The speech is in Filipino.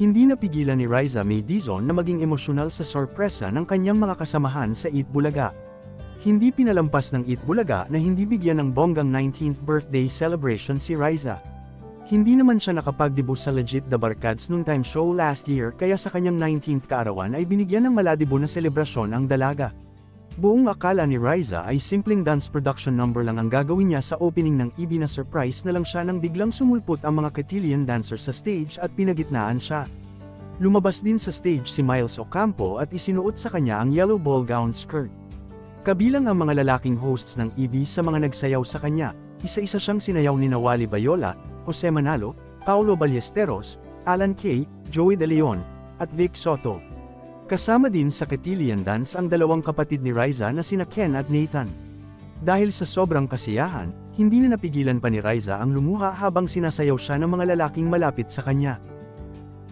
Hindi napigilan ni Riza May Dizon na maging emosyonal sa sorpresa ng kanyang mga kasamahan sa Eat Bulaga. Hindi pinalampas ng Eat Bulaga na hindi bigyan ng bonggang 19th birthday celebration si Riza. Hindi naman siya nakapagdebut sa Legit The Barkads noon time show last year kaya sa kanyang 19th kaarawan ay binigyan ng maladibo na selebrasyon ang dalaga. Buong akala ni Riza ay simpleng dance production number lang ang gagawin niya sa opening ng EB na surprise na lang siya nang biglang sumulpot ang mga Cotillion dancers sa stage at pinagitnaan siya. Lumabas din sa stage si Miles Ocampo at isinuot sa kanya ang yellow ball gown skirt. Kabilang ang mga lalaking hosts ng EB sa mga nagsayaw sa kanya, isa-isa siyang sinayaw ni Nawali Bayola, Jose Manalo, Paulo Ballesteros, Alan Kay, Joey De Leon, at Vic Soto. Kasama din sa Cotillion Dance ang dalawang kapatid ni Riza na sina Ken at Nathan. Dahil sa sobrang kasiyahan, hindi na napigilan pa ni Riza ang lumuha habang sinasayaw siya ng mga lalaking malapit sa kanya.